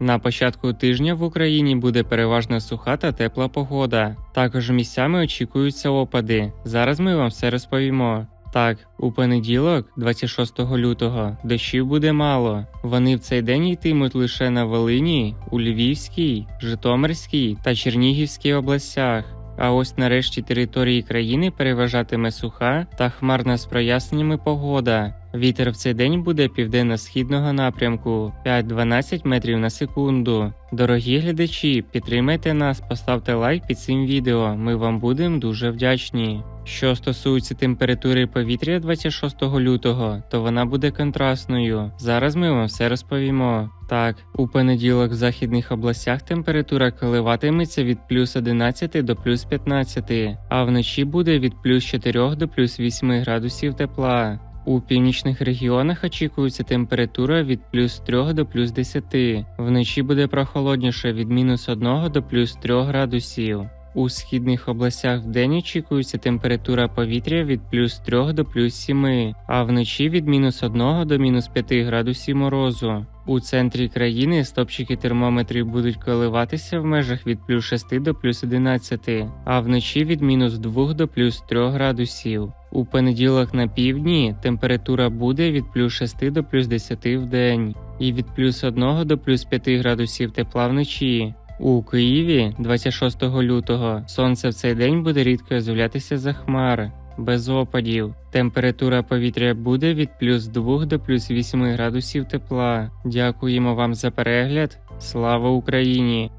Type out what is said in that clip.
На початку тижня в Україні буде переважно суха та тепла погода. Також місцями очікуються опади. Зараз ми вам все розповімо. Так, у понеділок, 26 лютого, дощів буде мало. Вони в цей день йтимуть лише на Волині, у Львівській, Житомирській та Чернігівській областях. А ось нарешті території країни переважатиме суха та хмарна з проясненнями погода. Вітер в цей день буде південно-східного напрямку 5-12 метрів на секунду. Дорогі глядачі, підтримайте нас, поставте лайк під цим відео. Ми вам будемо дуже вдячні. Що стосується температури повітря 26 лютого, то вона буде контрастною. Зараз ми вам все розповімо. Так, у понеділок в західних областях температура коливатиметься від плюс 11 до плюс 15, а вночі буде від плюс 4 до плюс 8 градусів тепла. У північних регіонах очікується температура від плюс 3 до плюс 10. Вночі буде прохолодніше від мінус 1 до плюс 3 градусів. У східних областях вдень очікується температура повітря від плюс 3 до плюс 7, а вночі від мінус 1 до мінус 5 градусів морозу. У центрі країни стопчики термометрів будуть коливатися в межах від плюс 6 до плюс 11, а вночі від мінус 2 до плюс 3 градусів. У понеділок на півдні температура буде від плюс 6 до плюс 10 в день і від плюс 1 до плюс 5 градусів тепла вночі. У Києві 26 лютого сонце в цей день буде рідко з'являтися за хмари, без опадів. Температура повітря буде від плюс 2 до плюс 8 градусів тепла. Дякуємо вам за перегляд. Слава Україні!